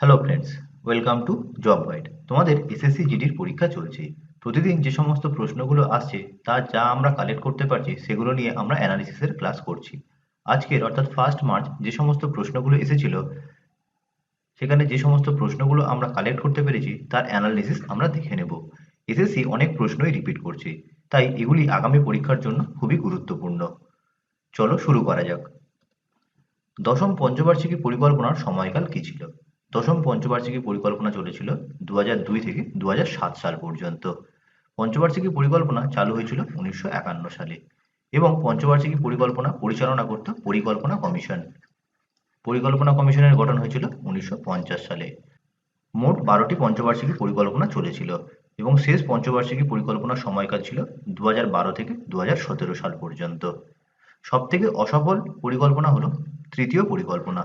Hello friends welcome to job guide তোমাদের SSC জিডির পরীক্ষা চলছে। প্রতিদিন যে সমস্ত প্রশ্নগুলো আসছে, তা যা আমরা কালেক্ট করতে পারছি, সেগুলো নিয়ে আমরা অ্যানালিসিসের ক্লাস করছি। আজকের অর্থাৎ ফার্স্ট মার্চ যে সমস্ত প্রশ্নগুলো এসেছিল, সেখানে যে সমস্ত প্রশ্নগুলো আমরা কালেক্ট করতে পেরেছি, তার অ্যানালিসিস আমরা দেখে নেব। এসএসসি অনেক প্রশ্নই রিপিট করছে, তাই এগুলি আগামী পরীক্ষার জন্য খুবই গুরুত্বপূর্ণ। চলো শুরু করা যাক। দশম পঞ্চবার্ষিকী পরিকল্পনার সময়কাল কি ছিল? দশম পঞ্চবার্ষিকী পরিকল্পনা চলেছিল দু দুই থেকে দু হাজার সাত সাল পর্যন্ত। পঞ্চবার্ষিকী পরিকল্পনা চালু হয়েছিল উনিশশো একান্ন সালে এবং পঞ্চবার্ষিকী পরিকল্পনা পরিচালনা করত পরিকল্পনা কমিশন। পরিকল্পনা কমিশনের গঠন হয়েছিল উনিশশো পঞ্চাশ সালে। মোট বারোটি পঞ্চবার্ষিকী পরিকল্পনা চলেছিল এবং শেষ পঞ্চবার্ষিকী পরিকল্পনার সময়কাল ছিল দু হাজার বারো থেকে দু হাজার সতেরো সাল পর্যন্ত। সবথেকে অসফল পরিকল্পনা হলো তৃতীয় পরিকল্পনা।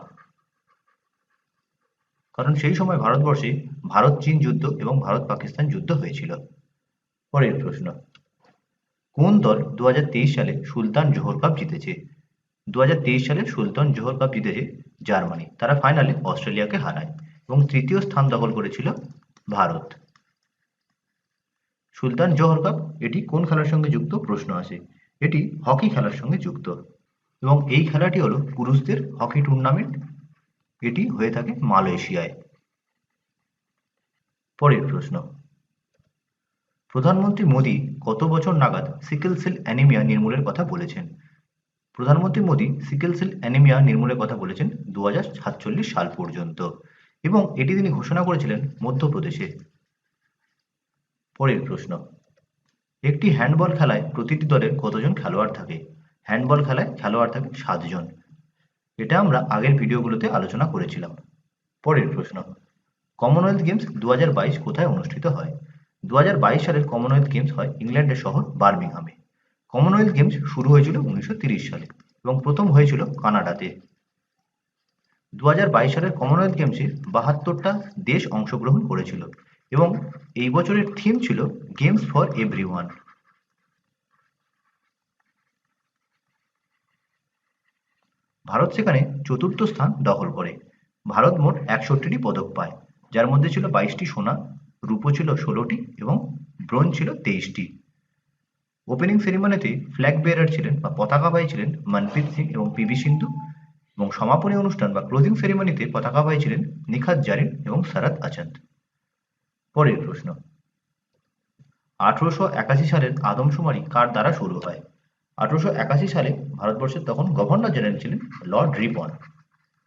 কারণ সেই সময় ভারতবর্ষে ভারত, চীন যুদ্ধ এবং ভারত, পাকিস্তান যুদ্ধ হয়েছিল। পরের প্রশ্ন, কোন দল দু সালে সুলতান জোহর কাপ জিতেছে? দু সালে সুলতান জোহর কাপ জিতেছে জার্মানি। তারা ফাইনালে অস্ট্রেলিয়াকে হারায় এবং তৃতীয় স্থান দখল করেছিল ভারত। সুলতান জোহর কাপ এটি কোন খেলার সঙ্গে যুক্ত? প্রশ্ন আছে এটি হকি খেলার সঙ্গে যুক্ত এবং এই খেলাটি হলো পুরুষদের হকি টুর্নামেন্ট এটি হয়ে থাকে মালয়েশিয়ায়। পরের প্রশ্ন। প্রধানমন্ত্রী মোদী কত বছর নাগাদ সিকেল সেল অ্যানিমিয়া নির্মূলের কথা বলেছেন? প্রধানমন্ত্রী মোদী সিকেল সেল অ্যানিমিয়া নির্মূলের কথা বলেছেন দু হাজার সাতচল্লিশ সাল পর্যন্ত এবং এটি তিনি ঘোষণা করেছিলেন মধ্যপ্রদেশে। পরের প্রশ্ন। একটি হ্যান্ডবল খেলায় প্রতিটি দলের কতজন খেলোয়াড় থাকে? হ্যান্ডবল খেলায় খেলোয়াড় থাকে সাতজন। এটা আমরা আগের ভিডিওগুলোতে আলোচনা করেছিলাম। পরের প্রশ্ন কমনওয়েলথ গেমস দু কোথায় অনুষ্ঠিত হয়? দু সালের কমনওয়েলথ গেমস হয় ইংল্যান্ডের শহর বার্মিংহামে। কমনওয়েলথ গেমস শুরু হয়েছিল উনিশশো সালে এবং প্রথম হয়েছিল কানাডাতে। দু হাজার বাইশ সালের কমনওয়েলথ গেমসে বাহাত্তরটা দেশ অংশগ্রহণ করেছিল এবং এই বছরের থিম ছিল গেমস ফর এভরি ভারত সেখানে চতুর্থ স্থান দখল করে। ভারত মোট একষট্টিটি পদক পায়, যার মধ্যে ছিল বাইশটি সোনা, রূপো ছিল ষোলোটি এবং ব্রোঞ্জ ছিল তেইশটি। ওপেনিং সেরিমনিতে ফ্ল্যাগ বেয়ারার ছিলেন বা পতাকাবাহী ছিলেন মনপ্রীত সিং এবং পিভি সিন্ধু এবং সমাপনী অনুষ্ঠান বা ক্লোজিং সেরিমনিতে পতাকাবাহী ছিলেন নিখাত জারিন এবং সারাত আচান্ত পরের প্রশ্ন, আঠারোশো একাশি সালের আদমশুমারি কার দ্বারা শুরু হয়? আঠারোশো একাশি সালে ভারতবর্ষের তখন গভর্নর জেনারেল ছিলেন লর্ড রিপন।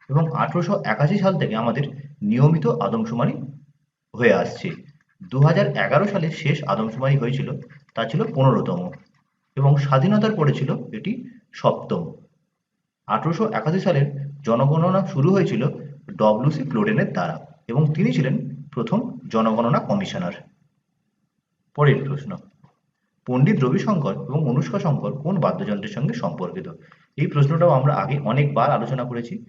এবং আঠারোশো একাশি সাল থেকে আমাদের নিয়মিত আদমশুমারি হয়ে আসছে। দু এগারো সালে শেষ আদমশুমারি হয়েছিল, তা ছিল পনেরোতম এবং স্বাধীনতার পরে ছিল এটি সপ্তম। আঠারোশো একাশি সালের জনগণনা শুরু হয়েছিল ডব্লিউসি ফ্লোডেনের দ্বারা এবং তিনি ছিলেন প্রথম জনগণনা কমিশনার। পরের প্রশ্ন। পণ্ডিত রবিশঙ্কর এবং অনুষ্কা শঙ্কর কোন বাদ্যযন্ত্রের সঙ্গে সম্পর্কিত? এই প্রশ্নটাও আমরা আগে অনেকবার আলোচনা করেছি।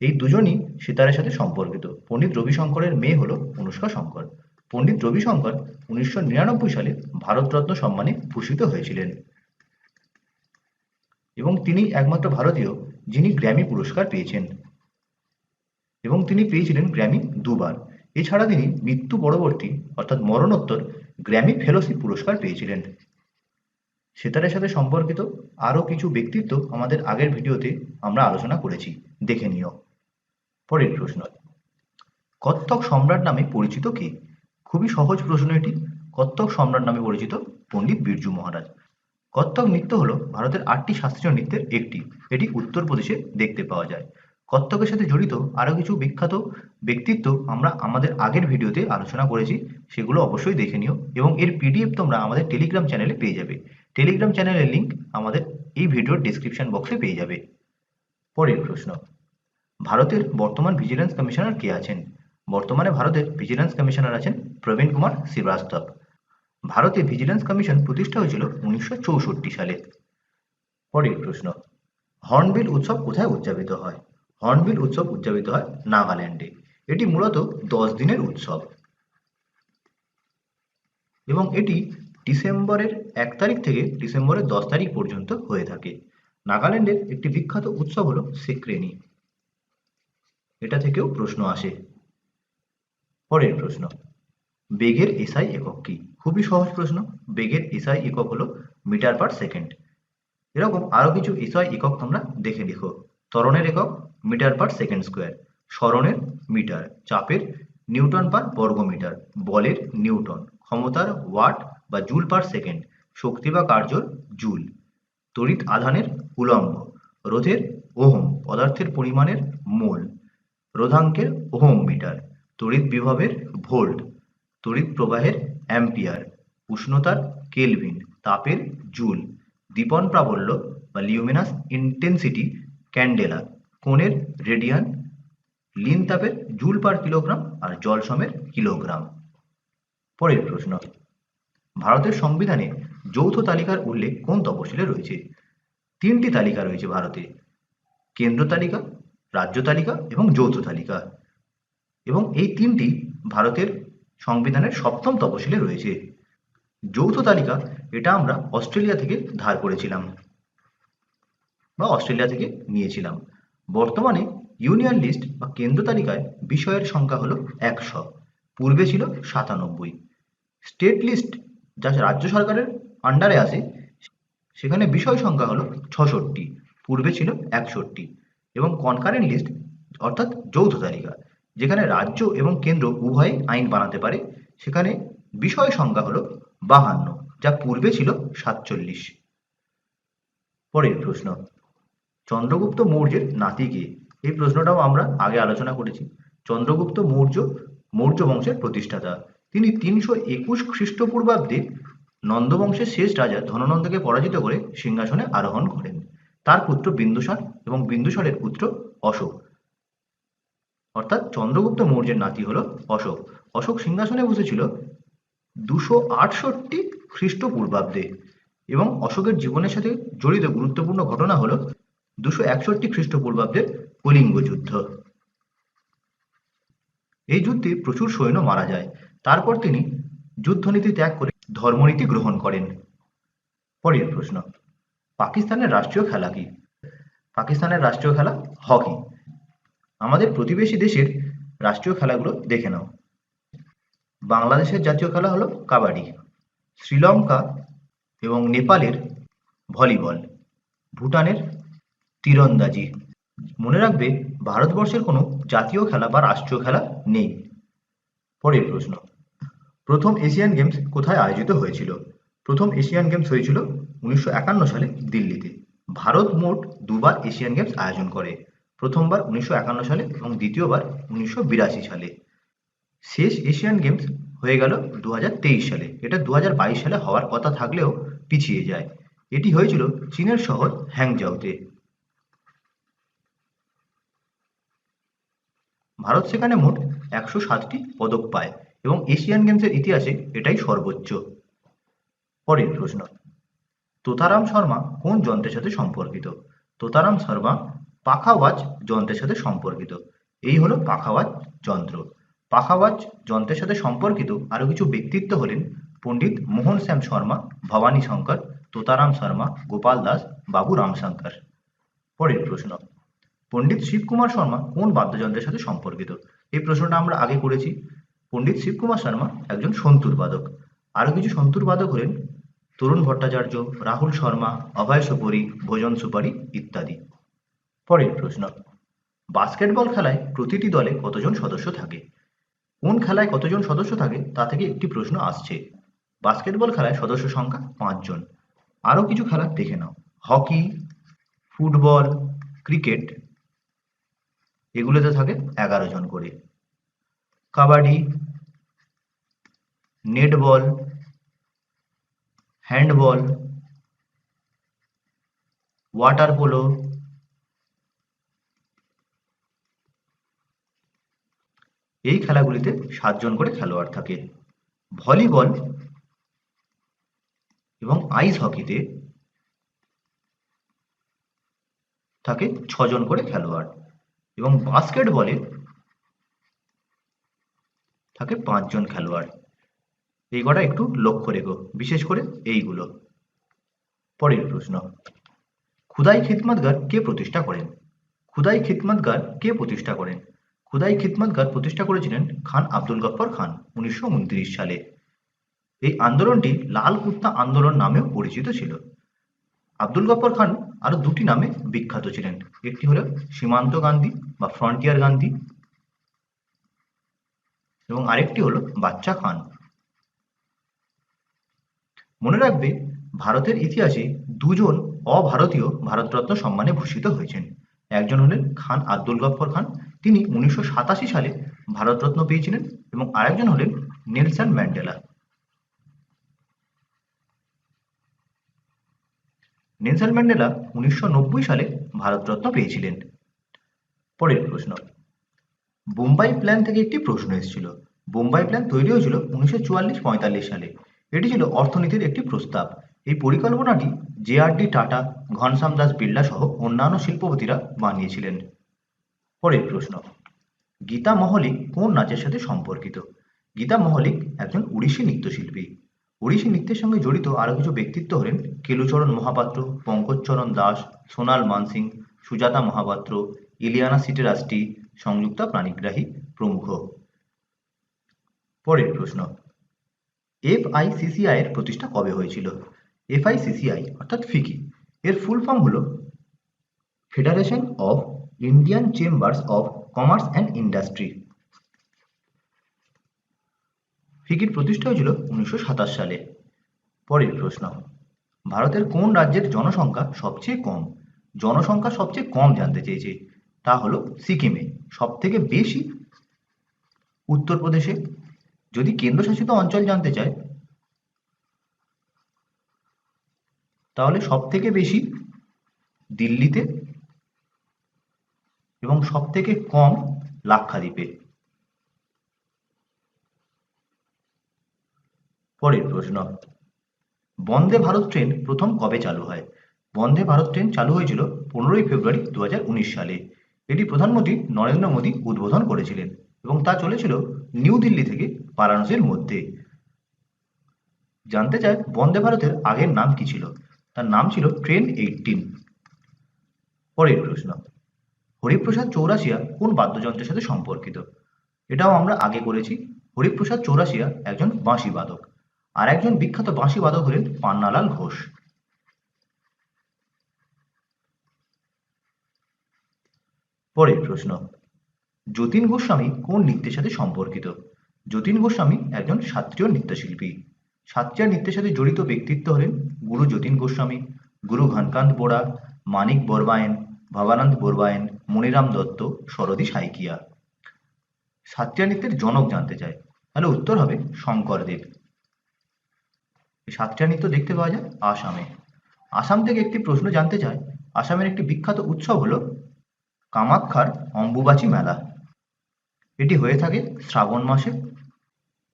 এই দুজনই সিতারের সাথে সম্পর্কিত। পণ্ডিত রবিশঙ্করের মেয়ে হলো অনুষ্কা শঙ্কর। পণ্ডিত রবিশঙ্কর উনিশশো নিরানব্বই সালে ভারতরত্ন সম্মানে ভূষিত হয়েছিলেন। এবং তিনি একমাত্র ভারতীয় যিনি গ্র্যামি পুরস্কার পেয়েছেন। এবং তিনি পেয়েছিলেন গ্র্যামি দুবার। এছাড়া তিনি মৃত্যু পরবর্তী, অর্থাৎ মরণোত্তর গ্র্যামি ফেলোশিপ পুরস্কার পেয়েছিলেন। সেতারের সাথে সম্পর্কিত আরও কিছু ব্যক্তিত্ব আমাদের আগের ভিডিওতে আমরা আলোচনা করেছি। দেখে নিও। পরের প্রশ্ন। কত্থক সম্রাট নামে পরিচিত কে? খুবই সহজ প্রশ্ন এটি। কত্থক সম্রাট নামে পরিচিত পণ্ডিত বিরজু মহারাজ। কত্থক নৃত্য হলো ভারতের আটটি শাস্ত্রীয় নৃত্যের একটি। এটি উত্তরপ্রদেশে দেখতে পাওয়া যায়। কত্থকের সাথে জড়িত আরও কিছু বিখ্যাত ব্যক্তিত্ব আমরা আমাদের আগের ভিডিওতে আলোচনা করেছি, সেগুলো অবশ্যই দেখে নিও এবং এর পিডিএফ তোমরা আমাদের টেলিগ্রাম চ্যানেলে পেয়ে যাবে। টেলিগ্রাম চ্যানেলের লিঙ্ক আমাদের এই ভিডিওর ডিসক্রিপশন বক্সে পেয়ে যাবে। পরের প্রশ্ন, ভারতের বর্তমান ভিজিলেন্স কমিশনার কে আছেন? বর্তমানে ভারতের ভিজিলেন্স কমিশনার আছেন প্রবীণ কুমার শ্রীবাস্তব। ভারতে ভিজিলেন্স কমিশন প্রতিষ্ঠা হয়েছিল উনিশশো চৌষট্টি সালে। পরের প্রশ্ন, হর্নবিল উৎসব কোথায় উদযাপিত হয়? হর্নবিল উৎসব উদযাপিত হয় নাগাল্যান্ডে। এটি মূলত দশ দিনের উৎসব। এবং এটি ডিসেম্বরের এক তারিখ থেকে ডিসেম্বরের দশ তারিখ পর্যন্ত হয়ে থাকে। নাগাল্যান্ডের একটি বিখ্যাত উৎসব হল সিক্রেনি। এটা থেকেও প্রশ্ন আসে। পরের প্রশ্ন, বেগের এসআই একক কি? খুবই সহজ প্রশ্ন, বেগের এসআই একক হলো মিটার পার সেকেন্ড। এরকম আরও কিছু এসআই একক তোমরা দেখে লিখো ত্বরণের একক মিটার পার সেকেন্ড স্কোয়ার। স্মরণের মিটার, চাপের নিউটন পার বর্গমিটার, বলের নিউটন। ক্ষমতার ওয়াট বা জুল পার সেকেন্ড, শক্তি বা কার্যর জুল। তড়িৎ আধানের উলম্ব। রোধের ওহম, পদার্থের পরিমাণের মোল। রোধাঙ্কের ওহম মিটার। তড়িৎ বিভবের ভোল্ট। তড়িৎ প্রবাহের অ্যাম্পিয়ার। উষ্ণতার কেলভিন, তাপের জুল। দীপন প্রাবল্য বা লিউমিনাস ইন্টেন্সিটি ক্যান্ডেলা। কোণের রেডিয়ান লিন তাপের জুল পার কিলোগ্রাম আর জল সমের কিলোগ্রাম পরের প্রশ্ন, ভারতের সংবিধানে যৌথ তালিকার উল্লেখ কোন তপশিলে রয়েছে? তিনটি তালিকা রয়েছে ভারতে, কেন্দ্র তালিকা, রাজ্য তালিকা এবং যৌথ তালিকা। এবং এই তিনটি ভারতের সংবিধানের সপ্তম তপশিলে রয়েছে। যৌথ তালিকা, এটা আমরা অস্ট্রেলিয়া থেকে ধার করেছিলাম বা অস্ট্রেলিয়া থেকে নিয়েছিলাম। বর্তমানে ইউনিয়ন লিস্ট বা কেন্দ্র তালিকায় বিষয়ের সংখ্যা হলো একশো। পূর্বে ছিল সাতানব্বই। স্টেট লিস্ট যা রাজ্য সরকারের আন্ডারে আসে সেখানে বিষয় সংখ্যা হলো ছষট্টি। পূর্বে ছিল একষট্টি। এবং কনকারেন্ট লিস্ট অর্থাৎ যৌথ তালিকা, যেখানে রাজ্য এবং কেন্দ্র উভয়ে আইন বানাতে পারে, সেখানে বিষয় সংখ্যা হলো বাহান্ন, যা পূর্বে ছিল সাতচল্লিশ। পরের প্রশ্ন চন্দ্রগুপ্ত মৌর্যের নাতি কে? এই প্রশ্নটাও আমরা আগে আলোচনা করেছি। চন্দ্রগুপ্ত মৌর্য মৌর্য বংশের প্রতিষ্ঠাতা। তিনি তিনশো একুশ খ্রিস্টপূর্বাব্দে নন্দবংশের শেষ রাজা ধননন্দকে পরাজিত করে সিংহাসনে আরোহণ করেন। তার পুত্র বিন্দুসার এবং বিন্দুসারের পুত্র অশোক। অর্থাৎ চন্দ্রগুপ্ত মৌর্যের নাতি হলো অশোক। অশোক সিংহাসনে বসেছিল দুশো আটষট্টি খ্রিস্টপূর্বাব্দে এবং অশোকের জীবনের সাথে জড়িত গুরুত্বপূর্ণ ঘটনা হলো দুশো একষট্টি খ্রিস্টপূর্বাব্দের কলিঙ্গ যুদ্ধ। এই যুদ্ধে প্রচুর সৈন্য মারা যায়। তারপর তিনি যুদ্ধনীতি ত্যাগ করে ধর্মনীতি গ্রহণ করেন। পরের প্রশ্ন, পাকিস্তানের রাষ্ট্রীয় খেলা কি? পাকিস্তানের রাষ্ট্রীয় খেলা হকি। আমাদের প্রতিবেশী দেশের রাষ্ট্রীয় খেলাগুলো দেখে নাও। বাংলাদেশের জাতীয় খেলা হলো কাবাডি, শ্রীলঙ্কা এবং নেপালের ভলিবল, ভুটানের তীরন্দাজি। মনে রাখবে, ভারতবর্ষের কোনো জাতীয় খেলা বা রাষ্ট্রীয় খেলা নেই। পরের প্রশ্ন। প্রথম এশিয়ান গেমস কোথায় আয়োজিত হয়েছিল? প্রথম এশিয়ান গেমস হয়েছিল উনিশশো একান্ন সালে দিল্লিতে। ভারত মোট দুবার এশিয়ান গেমস আয়োজন করে। প্রথমবার উনিশশো একান্ন সালে এবং দ্বিতীয়বার উনিশশো বিরাশি সালে। শেষ এশিয়ান গেমস হয়ে গেল দু হাজার তেইশ সালে। এটা দু হাজার বাইশ সালে হওয়ার কথা থাকলেও পিছিয়ে যায়। এটি হয়েছিল চীনের শহর হ্যাংজাউতে ভারত সেখানে মোট একশো সাতটি পদক পায় এবং এশিয়ান গেমসের ইতিহাসে এটাই সর্বোচ্চ। পরের প্রশ্ন, তোতারাম শর্মা কোন যন্ত্রের সাথে সম্পর্কিত? তোতারাম শর্মা পাখাওয়াজ যন্ত্রের সাথে সম্পর্কিত। এই হলো পাখাওয়াজ যন্ত্র। পাখাওয়াজ যন্ত্রের সাথে সম্পর্কিত আরও কিছু ব্যক্তিত্ব হলেন পণ্ডিত মোহন শ্যাম শর্মা ভবানী শঙ্কর তোতারাম শর্মা, গোপাল দাস, বাবু রামশঙ্কর। পরের প্রশ্ন পণ্ডিত শিবকুমার শর্মা কোন বাদ্যযন্ত্রের সাথে সম্পর্কিত? এই প্রশ্নটা আমরা আগে করেছি। পণ্ডিত শিবকুমার শর্মা একজন সন্তুর বাদক। আরও কিছু সন্তুর বাদক হলেন তরুণ ভট্টাচার্য, রাহুল শর্মা, অভয় সুপরি, ভোজন সুপারি ইত্যাদি। পরের প্রশ্ন, বাস্কেটবল খেলায় প্রতিটি দলে কতজন সদস্য থাকে? কোন খেলায় কতজন সদস্য থাকে তা থেকে একটি প্রশ্ন আসছে। বাস্কেটবল খেলায় সদস্য সংখ্যা পাঁচজন। আরও কিছু খেলা দেখে নাও। হকি, ফুটবল, ক্রিকেট এগুলোতে থাকে এগারো জন করে। Kabaddi, netball, handball, water polo, এই খেলাগুলিতে সাতজন করে খেলোয়াড় থাকে। ভলিবল এবং আইস হকিতে থাকে ছজন করে খেলোয়াড়। এবং বাস্কেটবলে থাকে পাঁচজন খেলোয়াড়। এই কটা একটু লক্ষ্য রেখো, বিশেষ করে এইগুলো। পরের প্রশ্ন, খুদাই খিদমতগার কে প্রতিষ্ঠা করেন? খুদাই খিদমতগার কে প্রতিষ্ঠা করেন? খুদাই খিদমতগার প্রতিষ্ঠা করেছিলেন খান আব্দুল গফ্ফর খান উনিশশো উনত্রিশ সালে। এই আন্দোলনটি লাল কুত্তা আন্দোলন নামেও পরিচিত ছিল। আব্দুল গফ্ফর খান আরও দুটি নামে বিখ্যাত ছিলেন। একটি হলো সীমান্ত গান্ধী বা ফ্রন্টিয়ার গান্ধী এবং আরেকটি হলো বাচ্চা খান। মনে রাখবে, ভারতের ইতিহাসে দুজন অভারতীয় ভারতরত্ন সম্মানে ভূষিত হয়েছেন। একজন হলেন খান আব্দুল গফ্ফর খান, তিনি উনিশশো সাতাশি সালে ভারতরত্ন পেয়েছিলেন এবং আরেকজন হলেন নেলসন ম্যান্ডেলা। নেলসন ম্যান্ডেলা উনিশশো নব্বই সালে ভারতরত্ন পেয়েছিলেন। পরের প্রশ্ন। বোম্বাই প্ল্যান থেকে একটি প্রশ্ন এসেছিল। বোম্বাই প্ল্যান তৈরি হয়েছিল উনিশশো চুয়াল্লিশ পঁয়তাল্লিশ সালে। এটি ছিল অর্থনীতির একটি প্রস্তাব। এই পরিকল্পনাটি J R D, Tata, Ghanshyam Das Birla সহ অন্যান্য শিল্পপতিরা বানিয়েছিলেন। পরের প্রশ্ন। গীতা মহলিক কোন নাচের সাথে সম্পর্কিত? গীতা মহলিক একজন উড়িষ্যি নৃত্যশিল্পী। ওড়িশি নৃত্যের সঙ্গে জড়িত আরও কিছু ব্যক্তিত্ব হলেন কেলুচরণ মহাপাত্র, পঙ্কজচরণ দাস, সোনাল মানসিং, সুজাতা মহাপাত্র, ইলিয়ানা সিটেরাস্টি সংযুক্তা প্রাণীগ্রাহী প্রমুখ। পরের প্রশ্ন এফ এফআইসিসিআই এর প্রতিষ্ঠা কবে হয়েছিল? এফআইসিসিআই অর্থাৎ ফিকি। এর ফুল ফর্ম হলো federation of Indian chambers of commerce and industry ফিকির প্রতিষ্ঠা হয়েছিল উনিশশো সাতাশ সালে। পরের প্রশ্ন, ভারতের কোন রাজ্যের জনসংখ্যা সবচেয়ে কম? জনসংখ্যা সবচেয়ে কম জানতে চেয়েছে, তা হলো সিকিমে সব থেকে বেশি। উত্তরপ্রদেশে, যদি কেন্দ্রশাসিত অঞ্চল জানতে চায়, তাহলে সব থেকে বেশি দিল্লিতে এবং সব থেকে কম লাক্ষাদ্বীপে। পরের প্রশ্ন। বন্দে ভারত ট্রেন প্রথম কবে চালু হয়? বন্দে ভারত ট্রেন চালু হয়েছিল পনেরোই ফেব্রুয়ারি দু হাজার উনিশ সালে। এটি প্রধানমন্ত্রী নরেন্দ্র মোদী উদ্বোধন করেছিলেন এবং তা চলেছিল নিউ দিল্লি থেকে বারাণসীর মধ্যে। জানতে চায় বন্দে ভারতের আগের নাম কি ছিল? তার নাম ছিল ট্রেন এইটিন পরের প্রশ্ন, হরিপ্রসাদ চৌরাশিয়া কোন বাদ্যযন্ত্রের সাথে সম্পর্কিত? এটাও আমরা আগে করেছি। হরিপ্রসাদ চৌরাশিয়া একজন বাঁশি বাদক। আর একজন বিখ্যাত বাঁশি বাদক হলেন পান্নালাল ঘোষ। পরের প্রশ্ন, যতীন গোস্বামী কোন নৃত্যের সাথে সম্পর্কিত? যতীন গোস্বামী একজন শাস্ত্রীয় নৃত্যশিল্পী। শাস্ত্রীয় নৃত্যের সাথে জড়িত ব্যক্তিত্ব হলেন গুরু যতীন গোস্বামী, গুরু ঘনকান্ত বোড়া, মানিক বরবায়েন, ভবানন্দ বরবায়েন মনিরাম দত্ত সরদী সাইকিয়া। শাস্ত্রীয় নৃত্যের জনক জানতে চায় তাহলে উত্তর হবে শঙ্করদেব সাতটা নৃত্য দেখতে পাওয়া যায় আসামে। আসাম থেকে একটি প্রশ্ন জানতে চায় আসামের একটি বিখ্যাত উৎসব হলো কামাক্ষার অম্বুবাচী মেলা। এটি হয়ে থাকে শ্রাবণ মাসে।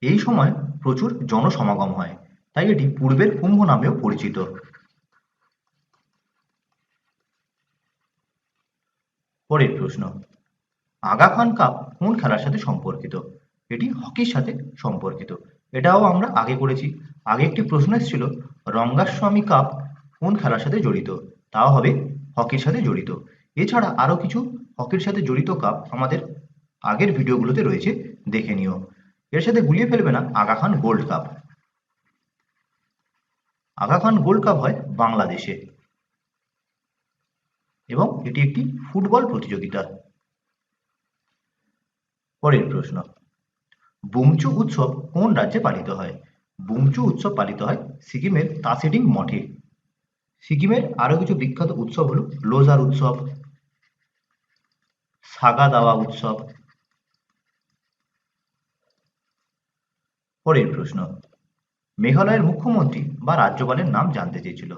এই সময় প্রচুর জনসমাগম হয়, তাই এটি পূর্বের কুম্ভ নামেও পরিচিত। পরের প্রশ্ন, আগা খান কাপ কোন খেলার সাথে সম্পর্কিত? এটি হকির সাথে সম্পর্কিত। এটাও আমরা আগে করেছি। আগে একটি প্রশ্ন এসেছিল, রঙ্গাস্বামী কাপ কোন খেলার সাথে জড়িত? তাও হবে হকির সাথে জড়িত। এছাড়া আরও কিছু হকির সাথে জড়িত কাপ আমাদের আগের ভিডিওগুলোতে রয়েছে, দেখে নিও। এর সাথে গুলিয়ে ফেলবে না Aga Khan gold cup. Aga Khan gold cup হয় বাংলাদেশে। এবং এটি একটি ফুটবল প্রতিযোগিতা। পরের প্রশ্ন। বুমচু উৎসব কোন রাজ্যে পালিত হয়? বুমচু উৎসব পালিত হয় সিকিমের তাসেডিং মঠে। সিকিমের আরও কিছু বিখ্যাত উৎসব হল লোজার উৎসব, সাগা দাওয়া উৎসব। পরের প্রশ্ন, মেঘালয়ের মুখ্যমন্ত্রী বা রাজ্যপালের নাম জানতে চেয়েছিল।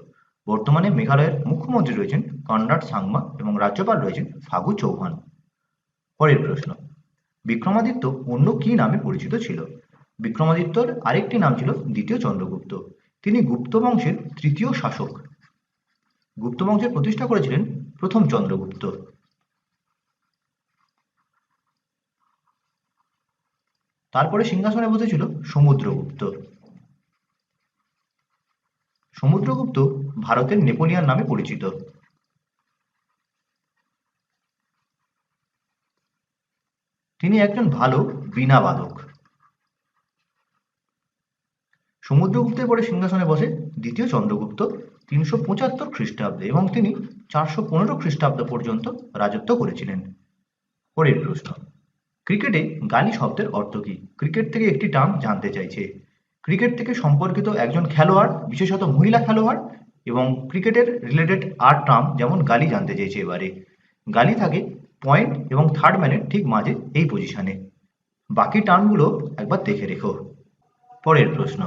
বর্তমানে মেঘালয়ের মুখ্যমন্ত্রী রয়েছেন কনরাড সাংমা এবং রাজ্যপাল রয়েছেন ফাগু চৌহান। পরের প্রশ্ন বিক্রমাদিত্য অন্য কি নামে পরিচিত ছিল? বিক্রমাদিত্যর আরেকটি নাম ছিল দ্বিতীয় চন্দ্রগুপ্ত। তিনি গুপ্ত বংশের তৃতীয় শাসক। গুপ্ত বংশের প্রতিষ্ঠা করেছিলেন প্রথম চন্দ্রগুপ্ত। তারপরে সিংহাসনে বসেছিল সমুদ্রগুপ্ত। সমুদ্রগুপ্ত ভারতের নেপোলিয়ান নামে পরিচিত। একজন ভালো বীণা বাদক সমুদ্রগুপ্তের পরে সিংহাসনে বসে দ্বিতীয় চন্দ্রগুপ্ত তিনশো পঁচাত্তর খ্রিস্টাব্দে এবং তিনি চারশো পনেরো খ্রিস্টাব্দ পর্যন্ত রাজত্ব করেছিলেন। পরের প্রশ্ন, ক্রিকেটে গালি শব্দের অর্থ কী? ক্রিকেট থেকে একটি টার্ম জানতে চাইছে। ক্রিকেট থেকে সম্পর্কিত একজন খেলোয়াড়, বিশেষত মহিলা খেলোয়াড়, এবং ক্রিকেটের রিলেটেড আর টার্ম যেমন গালি জানতে চেয়েছে এবারে। গালি থাকে পয়েন্ট এবং থার্ড ম্যানের ঠিক মাঝে এই পজিশনে বাকি টার্মগুলো একবার দেখে রেখো। পরের প্রশ্ন,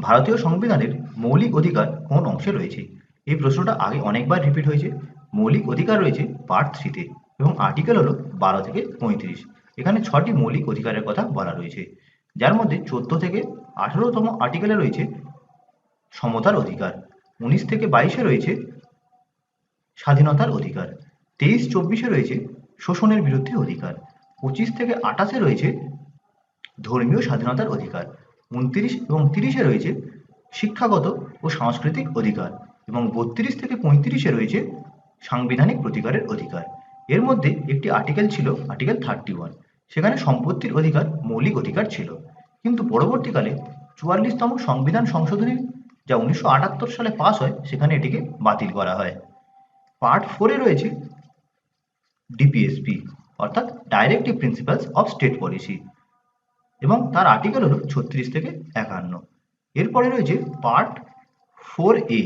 ভারতীয় সংবিধানের মৌলিক অধিকার কোন অংশে রয়েছে? এই প্রশ্নটা আগে অনেকবার রিপিট হয়েছে। মৌলিক অধিকার রয়েছে পার্ট থ্রিতে এবং আর্টিকেল হলো বারো থেকে পঁয়ত্রিশ। এখানে ছটি মৌলিক অধিকারের কথা বলা রয়েছে। যার মধ্যে চোদ্দ থেকে আঠেরোতম আর্টিকেলে রয়েছে সমতার অধিকার। উনিশ থেকে বাইশে রয়েছে স্বাধীনতার অধিকার। তেইশ, চব্বিশে রয়েছে শোষণের বিরুদ্ধে অধিকার। পঁচিশ থেকে আঠাশে রয়েছে ধর্মীয় স্বাধীনতার অধিকার। উনত্রিশ এবং তিরিশে রয়েছে শিক্ষাগত ও সাংস্কৃতিক অধিকার এবং বত্রিশ থেকে পঁয়ত্রিশে রয়েছে সাংবিধানিক প্রতিকারের অধিকার। এর মধ্যে একটি আর্টিকেল ছিল আর্টিকেল থার্টি ওয়ান সেখানে সম্পত্তির অধিকার, মৌলিক অধিকার ছিল। কিন্তু পরবর্তীকালে চুয়াল্লিশতম সংবিধান সংশোধনী যা উনিশশো আটাত্তর সালে পাশ হয়, সেখানে এটিকে বাতিল করা হয়। পার্ট ফোরে রয়েছে ডিপিএসপি অর্থাৎ directive principles of state policy এবং তার আর্টিকেল হলো ছত্রিশ থেকে একান্ন। এরপরে রয়েছে পার্ট ফোর এ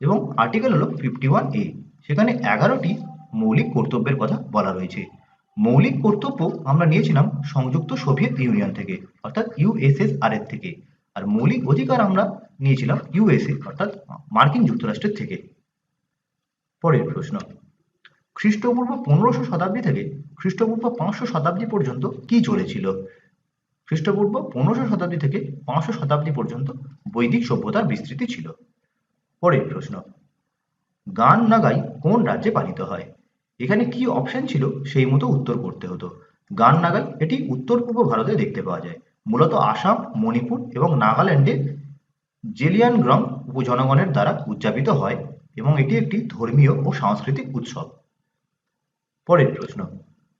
এবং আর্টিকেল হলো ফিফটি ওয়ান এ সেখানে এগারোটি মৌলিক কর্তব্যের কথা বলা রয়েছে। মৌলিক কর্তব্য আমরা নিয়েছিলাম সংযুক্ত সোভিয়েত ইউনিয়ন থেকে, অর্থাৎ ইউএসএসআর এর থেকে, আর মৌলিক অধিকার আমরা নিয়েছিলাম ইউএসএ অর্থাৎ মার্কিন যুক্তরাষ্ট্রের থেকে। পরের প্রশ্ন খ্রিস্টপূর্ব পনেরোশো শতাব্দী থেকে খ্রিস্টপূর্ব পাঁচশো শতাব্দী পর্যন্ত কি চলেছিল? খ্রিস্টপূর্ব পনেরোশো শতাব্দী থেকে পাঁচশো শতাব্দী পর্যন্ত বৈদিক সভ্যতার বিস্তৃতি ছিল। পরের প্রশ্ন, গান নাগাই কোন রাজ্যে পালিত হয়? এখানে কি অপশন ছিল সেই মতো উত্তর করতে হতো। গান নাগাই এটি উত্তর পূর্ব ভারতে দেখতে পাওয়া যায়। মূলত আসাম, মণিপুর এবং নাগাল্যান্ডে জেলিয়ানগ্রং উপজনগণের দ্বারা উদযাপিত হয় এবং এটি একটি ধর্মীয় ও সাংস্কৃতিক উৎসব। পরের প্রশ্ন।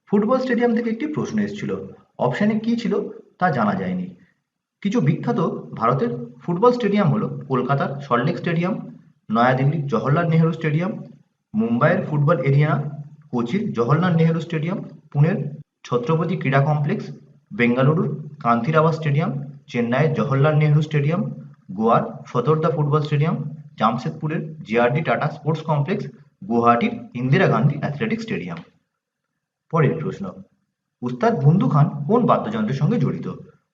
ফুটবল স্টেডিয়াম থেকে একটি প্রশ্ন এসেছিল। অপশানে কি ছিল তা জানা যায়নি। কিছু বিখ্যাত ভারতের ফুটবল স্টেডিয়াম হলো কলকাতার সল্টলেক স্টেডিয়াম, নয়াদিল্লির জওহরলাল নেহেরু স্টেডিয়াম, মুম্বাইয়ের ফুটবল এরিনা, কোচির জওহরলাল নেহেরু স্টেডিয়াম, পুনের ছত্রপতি ক্রীড়া কমপ্লেক্স, বেঙ্গালুরুর কান্তিরাবা স্টেডিয়াম, চেন্নাইয়ের জওহরলাল নেহেরু স্টেডিয়াম, গোয়ার ফতর্দা ফুটবল স্টেডিয়াম, জামশেদপুরের জিআরডি টাটা স্পোর্টস কমপ্লেক্স, গুয়াহাটির ইন্দিরা গান্ধী অ্যাথলেটিক স্টেডিয়াম। পরের প্রশ্ন। উস্তাদ বুন্দু খান কোন বাদ্যযন্ত্রের সঙ্গে জড়িত?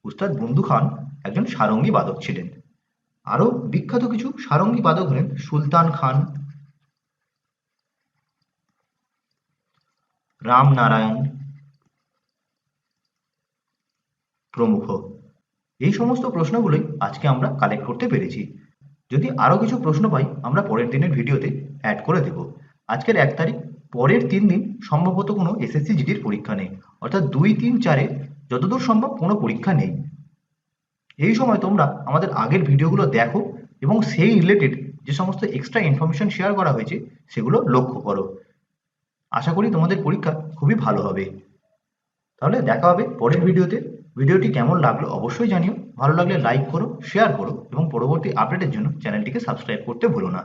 উস্তাদ বুন্দু খান একজন সারঙ্গী বাদক ছিলেন। আরও বিখ্যাত কিছু সারঙ্গী বাদক হলেন সুলতান খান। রামনারায়ণ প্রমুখ। এই সমস্ত প্রশ্নগুলোই আজকে আমরা কালেক্ট করতে পেরেছি। যদি আরও কিছু প্রশ্ন পাই, আমরা পরের দিনের ভিডিওতে অ্যাড করে দেব। আজকের এক তারিখ পরের তিন দিন সম্ভবত কোনো এসএসসি জিডির পরীক্ষা নেই। অর্থাৎ দুই, তিন, চারে যতদূর সম্ভব কোনো পরীক্ষা নেই। এই সময় তোমরা আমাদের আগের ভিডিওগুলো দেখো এবং সেই রিলেটেড যে সমস্ত এক্সট্রা ইনফরমেশন শেয়ার করা হয়েছে সেগুলো লক্ষ্য করো। আশা করি তোমাদের পরীক্ষা খুবই ভালো হবে। তাহলে দেখা হবে পরের ভিডিওতে। ভিডিওটি কেমন লাগল অবশ্যই জানিও। ভালো লাগলে লাইক করো শেয়ার করো এবং পরবর্তী আপডেটের জন্য চ্যানেলটিকে সাবস্ক্রাইব করতে ভুলো না।